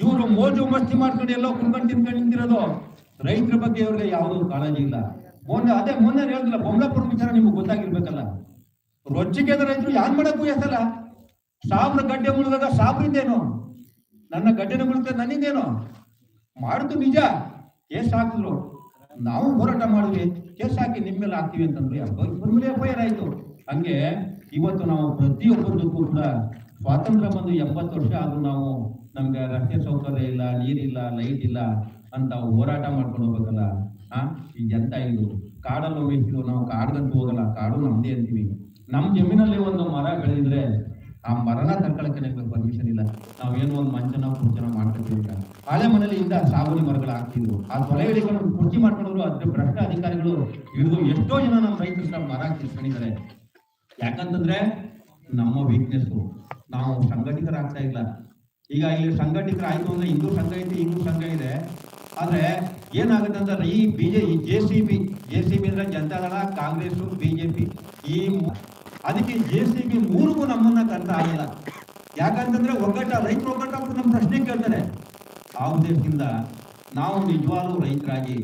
ಇವರು ಮೋಜು ಮಸ್ತಿ ಮಾಡ್ಕೊಂಡು ಎಲ್ಲೋ ಕುಂಡ್ಕೊಂಡು ತಿನ್ಕೊಂಡು ನಿಂತಿರೋದು ರೈತರ ಬಗ್ಗೆ ಇವ್ರಿಗೆ ಯಾವುದೂ ಕಾಳಜಿ ಇಲ್ಲ. ಮೊನ್ನೆ ಅದೇ ಮೊನ್ನೆ ಹೇಳಿದ್ರಲ್ಲ ಬೊಮ್ಲಾಪುರ ವಿಚಾರ ನಿಮ್ಗೆ ಗೊತ್ತಾಗಿರ್ಬೇಕಲ್ಲ. ರೊಚ್ಚಿಗೆದ ರೈತರು ಯಾನ್ ಮಾಡಕ್ಕೂ ಎಸಲ್ಲ ಸಾವಿರ ಗಡ್ಡೆ ಮುಳಿದಾಗ ಸಾಬ್ರಿಂದೇನು ನನ್ನ ಗಡ್ಡೆನ ಮುಳುತ್ತೆ ನನ್ನಿಂದೇನು? ಮಾಡುದು ನಿಜ, ಕೇಸ್ ಹಾಕಿದ್ರು. ನಾವು ಹೋರಾಟ ಮಾಡಿದ್ವಿ ಕೇಸ್ ಹಾಕಿ ನಿಮ್ಮ ಮೇಲೆ ಹಾಕ್ತೀವಿ ಅಂತಂದ್ರೆ ಮೇಲೆ ಎಫ್ ಆಯ್ತು. ಹಂಗೆ ಇವತ್ತು ನಾವು ಪ್ರತಿಯೊಬ್ಬರದಕ್ಕೂ ಕೂಡ ಸ್ವಾತಂತ್ರ್ಯ ಬಂದು ಎಪ್ಪತ್ತು ವರ್ಷ ಆದ್ರೂ ನಾವು ನಮ್ಗೆ ರಸ್ತೆ ಸೌಕರ್ಯ ಇಲ್ಲ ನೀರಿಲ್ಲ ಲೈಟ್ ಇಲ್ಲ ಅಂತ ಹೋರಾಟ ಮಾಡ್ಕೊಂಡು ಹೋಗ್ಬೇಕಲ್ಲ? ಆ, ಈ ಎಂತ ಇದು? ಕಾಡಲ್ಲಿ ಹೋಗಿದ್ದು ನಾವು ಕಾಡ್ಗಂತೂ ಹೋಗಲ್ಲ, ಕಾಡು ನಮ್ದೇ ಅಂತೀವಿ. ನಮ್ ಜಮೀನಲ್ಲಿ ಒಂದು ಮರ ಬೆಳೆದಿದ್ರೆ ಆ ಮರನ ತಡ್ಕೊಳಕ್ಕೆ ಪರ್ಮಿಷನ್ ಇಲ್ಲ. ನಾವೇನು ಒಂದು ಮಂಚನ, ಕುರ್ಚನ ಮಾಡ್ಕೊತೀವಿ ಈಗ. ಹಳೆ ಮನೇಲಿ ಇಂದ ಸಾಗುಣಿ ಮರಗಳು ಹಾಕ್ತಿದ್ರು. ಆ ತೊಲೆ ಹಿಡಿಕೊಂಡು ಕುರ್ಚಿ ಮಾಡ್ಕೊಂಡ್ರು ಅದ್ರ ಭ್ರಷ್ಟ ಅಧಿಕಾರಿಗಳು ಹಿಡಿದು ಎಷ್ಟೋ ಜನ ನಮ್ಮ ರೈತರ ಮರ ಕಿಸ್ಕೊಂಡಿದ್ದಾರೆ ಯಾಕಂತಂದ್ರೆ ನಮ್ಮ ವೀಕ್ನೆಸ್ ನಾವು ಸಂಘಟಿತರಾಗ್ತಾ ಇಲ್ಲ. ಈಗ ಇಲ್ಲಿ ಸಂಘಟಿತರಾಯ್ತು ಅಂದ್ರೆ ಹಿಂದೂ ಸಂಘ ಐತೆ ಹಿಂದೂ ಸಂಘ ಇದೆ. ಆದ್ರೆ ಏನಾಗುತ್ತೆ ಅಂದ್ರೆ ಈ ಬಿಜೆ ಈ J C B J C B ಅಂದ್ರೆ ಜನತಾದಳ ಕಾಂಗ್ರೆಸ್ ಬಿಜೆಪಿ ಈ ಅದಕ್ಕೆ ಜೆ ಸಿ ಬಿ ಮೂರಿಗೂ ನಮ್ಮನ್ನ ಕರ್ತ ಆಗಿಲ್ಲ ಯಾಕಂತಂದ್ರೆ ಒಗ್ಗಟ್ಟ ರೈತರು ಒಗ್ಗಟ್ಟ ನಮ್ಮ ಪ್ರಶ್ನೆ ಕೇಳ್ತಾರೆ. ಆ ಉದ್ದೇಶದಿಂದ ನಾವು ನಿಜವಾಗ್ಲೂ ರೈತರಾಗಿ